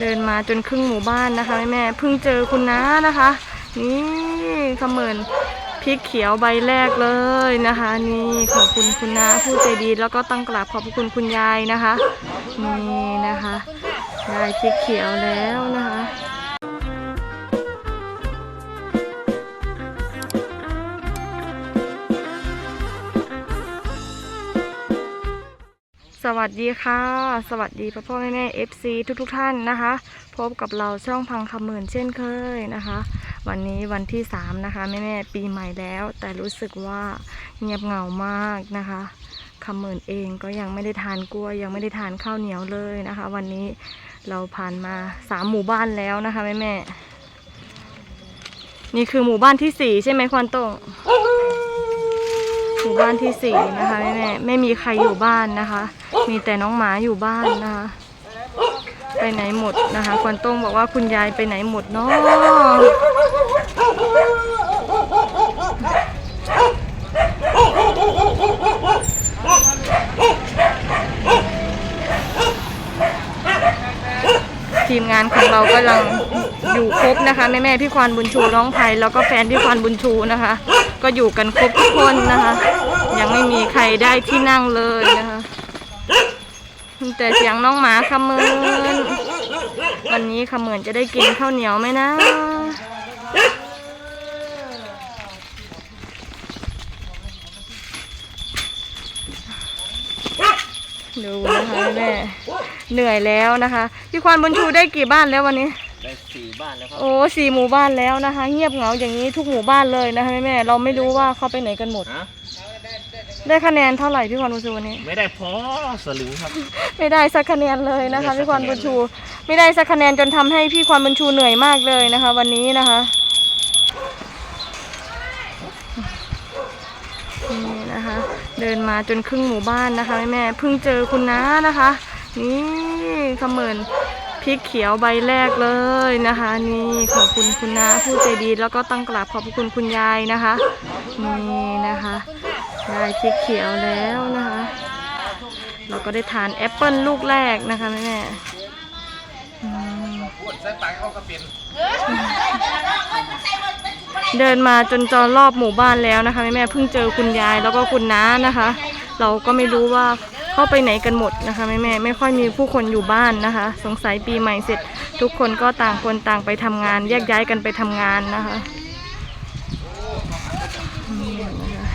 เดินมาจนครึ่งหมู่บ้านนะคะแม่แม่เพิ่งเจอคุณน้านะคะ นี่เขมินพริกเขียวใบแรกเลยนะคะ นี่ขอบคุณคุณน้าผู้ใจดี แล้วก็ตั้งกราบขอบคุณคุณยายนะคะ นี่นะคะ ได้พริกเขียวแล้วนะคะ สวัสดีค่ะ สวัสดีพ่อพ่อแม่แม่ FC ทุกทุกท่านนะคะ พบกับเราช่องพังคำเหมือนเช่นเคยนะคะ วันนี้วันที่3นะคะแม่แม่ปีใหม่แล้ว แต่รู้สึกว่าเงียบเหงามากนะคะคำเหมือนเองก็ยังไม่ได้ทานกล้วยยังไม่ได้ทานข้าวเหนียวเลยนะคะ วันนี้เราผ่านมาสามหมู่บ้านแล้วนะคะแม่แม่นี่คือหมู่บ้านที่สี่ใช่ไหมควันโตง หมู่บ้านที่สี่นะคะแม่แม่ไม่มีใครอยู่บ้านนะคะ มีแต่น้องหมาอยู่บ้านนะคะ ไปไหนหมดนะคะควันต้งบอกว่าคุณยายไปไหนหมดเนาะทีมงานของเรากำลังอยู่ครบนะคะแม่แม่พี่ควานบุญชูน้องไพแล้วก็แฟนพี่ควานบุญชูนะคะ ก็อยู่กันครบทุกคนนะคะ ยังไม่มีใครได้ที่นั่งเลยนะคะ แต่เสียงน้องหมาขมืนวันนี้ขมืนจะได้กินข้าวเหนียวไหมนะดูนะคะแม่เหนื่อยแล้วนะคะ พี่ควานบุญชูได้กี่บ้านแล้ววันนี้ ได้สี่บ้านแล้วครับ โอ้สี่หมู่บ้านแล้วนะคะ เงียบเหงาอย่างนี้ทุกหมู่บ้านเลยนะคะแม่แม่ๆเราไม่รู้ว่าเขาไปไหนกันหมด ฮะ ได้คะแนนเท่าไหร่พี่ควานบุญชูวันนี้ ไม่ได้พอสลึงครับ ไม่ได้สักคะแนนเลยนะคะพี่ควานบุญชู ไม่ได้สักคะแนนจนทำให้พี่ควานบุญชูเหนื่อยมากเลยนะคะ วันนี้นะคะนี่นะคะ เดินมาจนครึ่งหมู่บ้านนะคะแม่แม่ๆเพิ่งเจอคุณน้านะคะ นี่เขมิน พริกเขียวใบแรกเลยนะคะ นี่ขอบคุณคุณน้าผู้ใจดีแล้วก็ตั้งกราบขอบคุณคุณยายนะคะนี่นะคะได้พริกเขียวแล้วนะคะ เราก็ได้ทานแอปเปิลลูกแรกนะคะแม่แม่เดินมาจนจอรอบหมู่บ้านแล้วนะคะแม่แม่เพิ่งเจอคุณยายแล้วก็คุณน้านะคะ เราก็ไม่รู้ว่า เข้าไปไหนกันหมดนะคะแม่แม่ไม่ค่อยมีผู้คนอยู่บ้านนะคะ สงสัยปีใหม่เสร็จ ทุกคนก็ต่างคนต่างไปทำงาน แยกย้ายกันไปทำงานนะคะนะคะ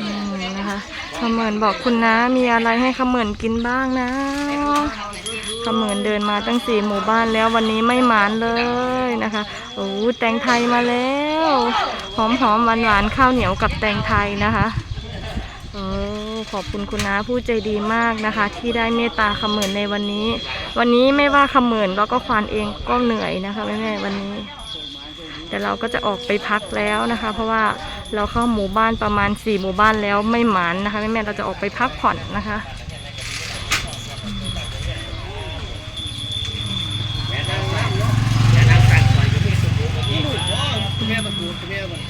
อืมนะคะขเหมือนบอกคุณนะมีอะไรให้ขเหมือนกินบ้างนะ ขเหมือนเดินมาตั้งสี่หมู่บ้านแล้ววันนี้ไม่หมานเลยนะคะโอ้แตงไทยมาแล้วหอมหอมหวานหวานๆข้าวเหนียวกับแตงไทยนะคะโอ้ขอบคุณคุณน้าผู้ใจดีมากนะคะ ที่ได้เมตตาขเหมือนในวันนี้ วันนี้ไม่ว่าขเหมือนแล้วก็ควานเองก็เหนื่อยนะคะแม่ๆวันนี้แต่เราก็จะออกไปพักแล้วนะคะ เพราะว่าเราเข้าหมู่บ้านประมาณสี่หมู่บ้านแล้วไม่หมานนะคะแม่ๆเราจะออกไปพักผ่อนนะคะ แม่นั่งสั่งแม่นั่งสั่งไปก็มีสุกุกับพี่แม่ตะกูแม่มัน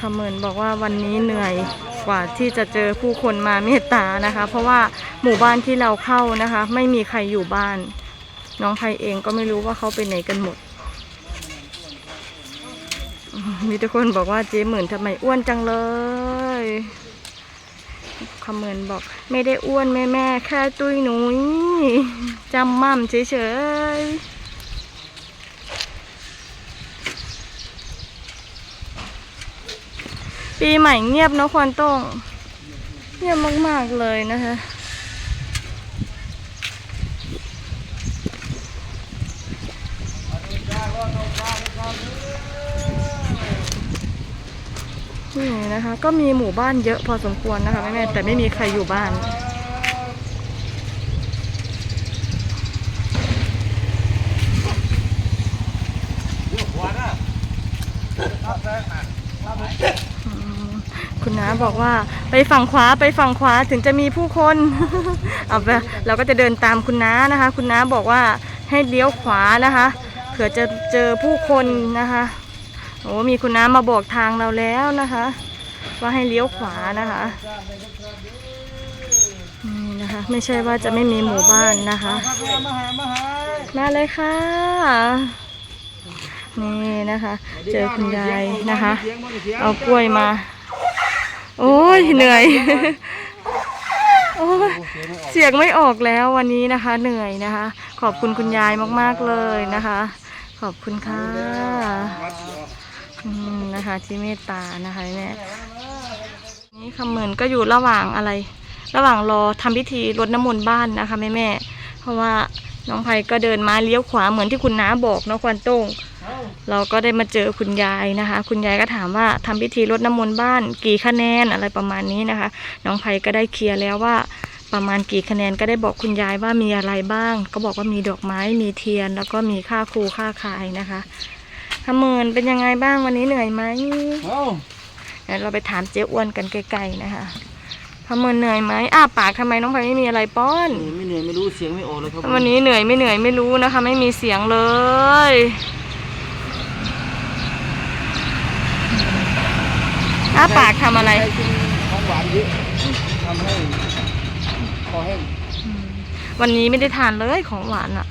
คำ เหมือนบอกว่าวันนี้เหนื่อยกว่าที่จะเจอผู้คนมาเมตตานะคะ เพราะว่าหมู่บ้านที่เราเข้านะคะ ไม่มีใครอยู่บ้าน น้องไพเองก็ไม่รู้ว่าเขาไปไหนกันหมด มีทุกคนบอกว่าเจ๊หมื่นทำไมอ้วนจังเลยคำเหมือนบอก ไม่ได้อ้วนแม่แม่แค่ตุ้ยหนุยจำมั่มเฉยๆ ปีใหม่เงียบนะควนต้งเงียบมาก ๆ เลยนะคะ นี่นะคะ ก็มีหมู่บ้านเยอะพอสมควรนะคะแม่แต่ไม่มีใครอยู่บ้าน คุณน้าบอกว่าไปฝั่งขวาไปฝั่งขวาถึงจะมีผู้คน เอาไปเราก็จะเดินตามคุณน้านะคะ คุณน้าบอกว่าให้เลี้ยวขวานะคะเผื่อจะเจอผู้คนนะคะโอ้มีคุณน้ามาบอกทางเราแล้วนะคะ ว่าให้เลี้ยวขวานะคะนี่นะคะไม่ใช่ว่าจะไม่มีหมู่บ้านนะคะมาเลยค่ะนี่นะคะ เจอคุณยายนะคะ เอากล้วยมา โอ้ยเหนื่อย โอ้ยเสียงไม่ออกแล้ววันนี้นะคะ เหนื่อยนะคะ ขอบคุณคุณยายมากๆเลยนะคะ ขอบคุณค่ะอืมนะคะ ที่เมตตานะคะแม่นี่คำเหมือนก็อยู่ระหว่างอะไร ระหว่างรอทำพิธีรดน้ำมนต์บ้านนะคะแม่แม่ๆเพราะว่าน้องไผ่ก็เดินมาเลี้ยวขวาเหมือนที่คุณน้าบอกเนาะควันโต้ง เราก็ได้มาเจอคุณยายนะคะ คุณยายก็ถามว่าทำพิธีรดน้ำมนต์บ้าน กี่คะแนนอะไรประมาณนี้นะคะ น้องไผ่ก็ได้เคลียร์แล้วว่าประมาณกี่คะแนนก็ได้บอกคุณยายว่ามีอะไรบ้าง ก็บอกว่ามีดอกไม้มีเทียน แล้วก็มีค่าครูค่าคายนะคะขมืนเป็นยังไงบ้างวันนี้เหนื่อยไหมเอ้าเดี๋ยวเราไปถามเจ๊อ้วนกันไกลๆนะคะขมืนเหนื่อยไหมอ้าปากทำไมน้องไผ่ไม่มีอะไรป้อนไม่เหนื่อยไม่รู้เสียงไม่ออกเลยครับวันนี้เหนื่อยไม่เหนื่อยไม่รู้นะคะ ไม่มีเสียงเลย อ้าปากทำอะไร ใครกินของหวานเยอะทำให้คอแห้งอืมวันนี้ไม่ได้ทานเลยของหวานอะ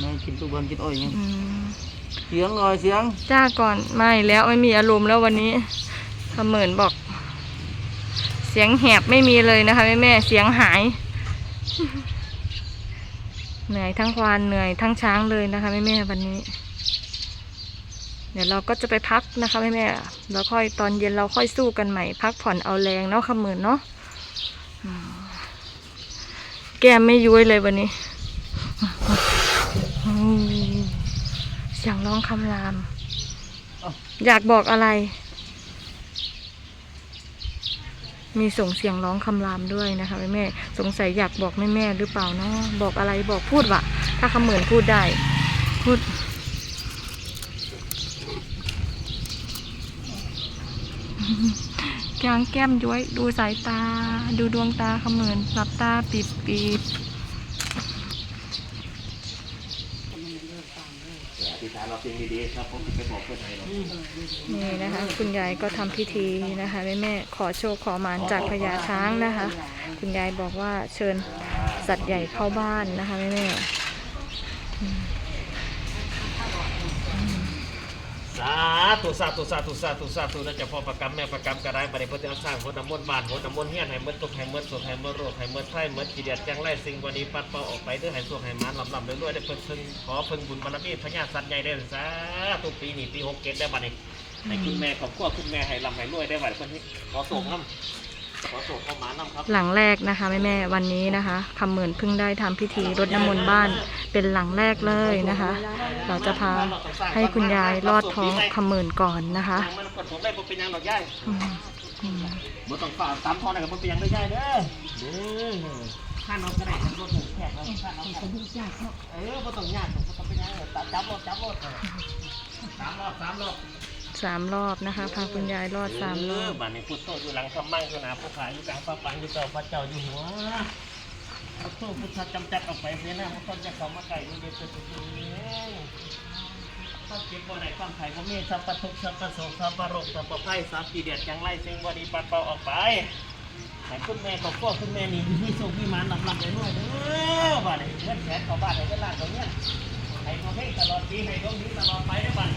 ไม่กินทุกวันกินอ้อยไงอืมเสียงหน่อยเสียงจ้าก่อนไม่แล้วไม่มีอารมณ์แล้ววันนี้ขเหมือนบอก เสียงแหบไม่มีเลยนะคะแม่แม่ๆเสียงหาย เหนื่อยทั้งควานเหนื่อยทั้งช้างเลยนะคะแม่แม่ๆวันนี้ เดี๋ยวเราก็จะไปพักนะคะแม่แม่แล้วค่อยตอนเย็นเราค่อยสู้กันใหม่ พักผ่อนเอาแรงเนาะขมือนเนาะแก้มไม่ยุ้ยเลยวันนี้เสียงร้องคำราม อยากบอกอะไร มีส่งเสียงร้องคำรามด้วยนะคะแม่แม่สงสัยอยากบอกแม่แม่หรือเปล่าเนาะบอกอะไรบอกพูดวะถ้าคำเหมือนพูดได้ พูด กางแก้มย้วย ดูสายตา ดูดวงตาเขมือนหลับตาปิบปิบติดตามเราเพลงดีๆครับผมจะไปบอกเพื่อนให้เรานี่นะคะ คุณยายก็ทำพิธีนะคะแม่แม่ๆขอโชคขอหมานจากพญาช้างนะคะ คุณยายบอกว่าเชิญสัตว์ใหญ่เข้าบ้านนะคะแม่แม่ สาธุสาธุสาธุสาธุสาธุนะเจ้าพ่อประกรรมแม่ประกรรมกระไรบริพุทธสร้างหัวดำมนต์บานหัวดำมนต์เฮียนให้เมื่อตกให้เมื่อสวดให้เมื่อโรคให้เมื่อไข้เมื่อกีเดียดจังไรสิ่งวันนี้ปัดเป่าออกไปเด้อให้สวกให้มันลำลำเรื่อยๆได้เพิ่งเพิ่งขอเพิ่งบุญบารมีพญาสัตว์ใหญ่ได้สาธุปีนี้ปีหกเกตได้บัดนี้ให้คุณแม่ขอบคุณคุณแม่ให้ลำให้รวยได้บัดคนนี้ขอส่งน้ำ ขอส่งเข้ามาน้ำครับหลังแรกนะคะแม่แม่ๆวันนี้นะคะคำเหมือนเพิ่งได้ทำพิธีรดน้ำมนต์บ้านเป็นหลังแรกเลยนะคะ เราจะพาให้คุณยายลอดท้องคำเหมือนก่อนนะคะมันกดผมได้บ่เป็นหยังดอกย่ายอืมอืมบ่ต้องฝ่าตามทอนนะครับบ่เป็นหยังได้ย่ายเด้อเด้อข้าน้องก็ได้ทั้งรถหนึ่งแขกแล้วข้าน้องก็ได้ยากเนาะเออบ่ต้องยากบ่ต้องเป็นหยังจับจับรถจับรถสามรอบสามรอบ สามรอบนะคะ พาคุณยายรอดสามรอบบ้านนี้พุทโธอยู่หลังคำมั่งขนาผู้ขายอยู่กลางฟ้าปังอยู่เจ้าพระเจ้าอยู่หัวพุทโธพุทธจำจัดออกไปเสียหน้าพุทโธจะเข้ามาไก่ดูเด็ดตัวนี้ควาเจ็บบ่ไหนความไข่บ่มีสัพพทุกสัพพโศกสัพพโรคสัพพภัยสัพพิเดียดจังไรสิ่งบดีปัดเป่าออกไปให้คุณแม่กับพ่อคุณแม่นี่มีสุขมีหมานหลำลำเลยด้วยเด้อบ้านนี้เงินแสนต่อบ้านให้เวลาตรงเนี้ยให้ตัวเพ่งตลอดปีให้ดวงดีตลอดไปได้อบ้าน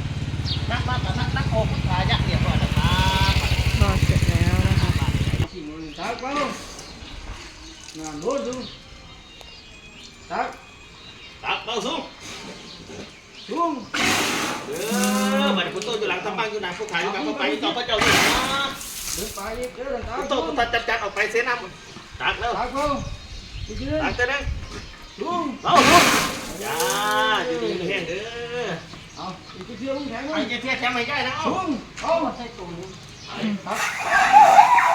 นักบ้านกับนักนักโอพุทธายะเรียบร้อยแล้วครับรอดเสร็จแล้วนะคะ Tak bao. Nah, nốt xuống. Tak ตักเบาสูง xuống. เออบัดนี้พุทโธอยู่หลังทำบ้านอยู่หน้าผู้ขายอยู่กลางฟ้าปังอยู่เจ้าพระเจ้าอยู่หัว Đứng phải đi, đứa là พุท tak โธพุท xuống. ธจำจัดออกไปเสียน้ำตักแล้ว Tak bao. Đi chứ. ตักเต้นง Xuống. เอาลูกจ้าดีมีแห้งเด้อ Ờ, đi cái kia không thèm ไอ้ không? เจ๊เทียแถมให้ใกล้นะเอา Xuống. Không. Tak.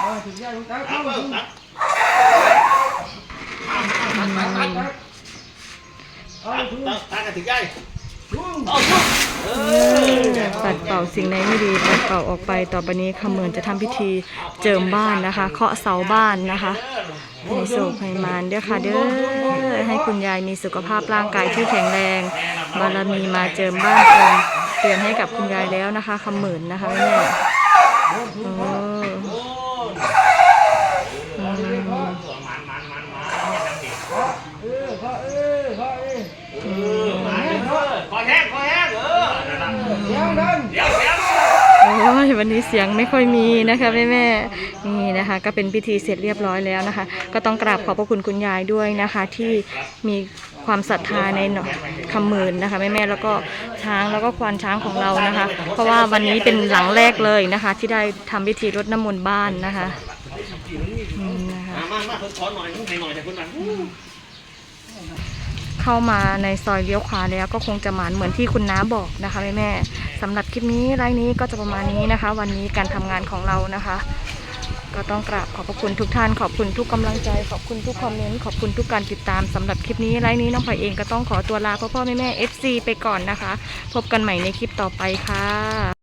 Rồi, thực ra chúng ta ตัก không เบิ่ง xuống. ตัก Tak, tak, tak. ตัก Ờ, xuống. ตักตักกันถึงใกล้ Xuống. เอาลูกเออ ปัดเป่าสิ่งใดไม่ดีปัดเป่าออกไปต่อไปนี้คำเหมือนจะทำพิธีเจิมบ้านนะคะ เคาะเสาบ้านนะคะให้โศกให้มานเด้อค่ะเด้อให้คุณยายมีสุขภาพร่างกายที่แข็งแรงบารมีมาเจิมบ้านเติมเตือนให้กับคุณยายแล้วนะคะคำหมื่นนะคะแม่แม่เออ โอ้ย อืม ตัวมันมันมันมันเนี่ยจังดิ เออพ่อเออพ่อเออ เออมันเออคอแห้งคอแห้งเออนั่นล่ะ เดี๋ยวดัน เดี๋ยวเดี๋ยว โอ้ยวั นี้เสียงไม่ค่อยมีนะคะแม่แม่นี่นะคะ ก็เป็นพิธีเสร็จเรียบร้อยแล้วนะคะ ก็ต้องกราบขอบพระคุณคุณยายด้วยนะคะ ที่มีความศรัทธาในหนอคำหมื่นนะคะแม่แม่แล้วก็ช้างแล้วก็ควานช้างของเรานะคะ เพราะว่าวันนี้เป็นหลังแรกเลยนะคะ ที่ได้ทำพิธีรดน้ำมนต์บ้านนะคะมามาเพิ่นขอหน่อยให้หน่อยจากคุณมันเข้ามาในซอยเลี้ยวขวาแล้วก็คงจะหมานเหมือนที่คุณน้าบอกนะคะแม่แม่ สำหรับคลิปนี้ไลน์นี้ก็จะประมาณนี้นะคะ วันนี้การทำงานของเรานะคะ ก็ต้องกราบขอบพระคุณทุกท่านขอบคุณทุกกำลังใจ ขอบคุณทุกคอมเมนต์ขอบคุณทุกการติดตามสำหรับคลิปนี้ไลน์นี้น้องพลอยเองก็ต้องขอตัวลาพ่อพ่อแม่แม่ FC ไปก่อนนะคะ พบกันใหม่ในคลิปต่อไปค่ะ